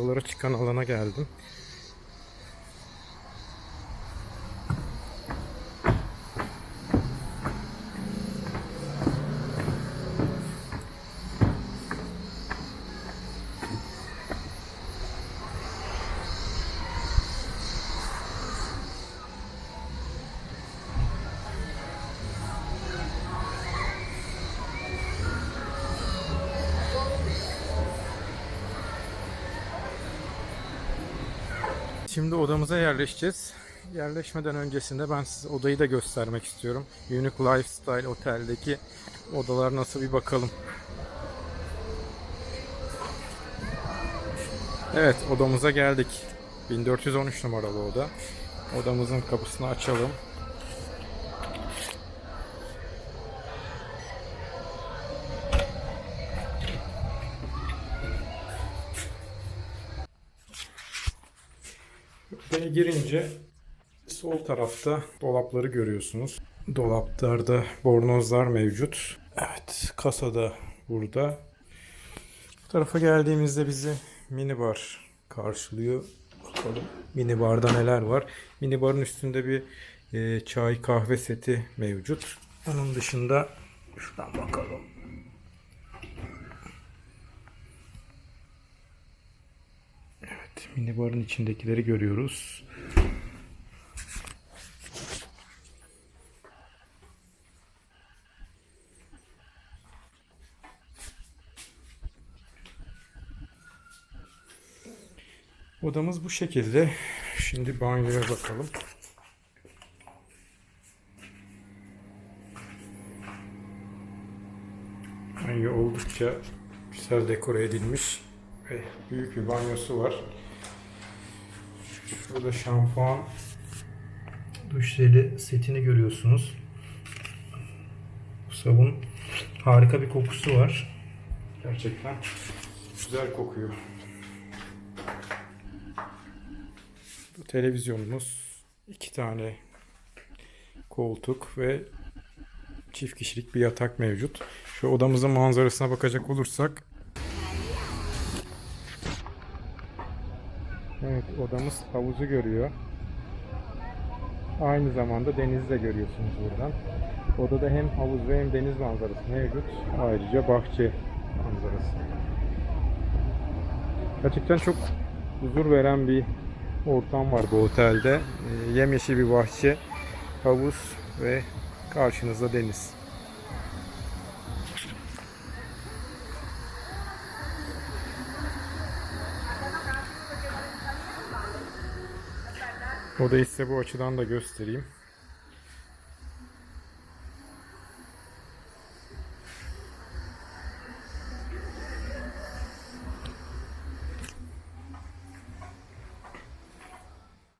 Odalara çıkan alana geldim. Şimdi odamıza yerleşeceğiz. Yerleşmeden öncesinde ben size odayı da göstermek istiyorum. Unique Lifestyle Otel'deki odalar nasıl bir bakalım. Evet odamıza geldik. 1413 numaralı oda. Odamızın kapısını açalım. Odaya girince sol tarafta dolapları görüyorsunuz. Dolaplarda bornozlar mevcut. Evet, kasada burada. Bu tarafa geldiğimizde bizi minibar karşılıyor. Bakalım minibarda neler var. Minibarın üstünde bir e, çay kahve seti mevcut. Onun dışında şuradan bakalım. Minibarın içindekileri görüyoruz. Odamız bu şekilde. Şimdi banyoya bakalım. Banyo oldukça güzel dekore edilmiş ve büyük bir banyosu var. Şurada şampuan duş jeli setini görüyorsunuz. Bu sabun harika bir kokusu var. Gerçekten güzel kokuyor. Bu televizyonumuz iki tane koltuk ve çift kişilik bir yatak mevcut. Şu odamızın manzarasına bakacak olursak Evet odamız havuzu görüyor. Aynı zamanda denizi de görüyorsunuz buradan. Odada hem havuz ve hem deniz manzarası mevcut. Ayrıca bahçe manzarası. Gerçekten çok huzur veren bir ortam var bu otelde. Ee, yemyeşil bir bahçe, havuz ve karşınızda deniz. Odayı size bu açıdan da göstereyim.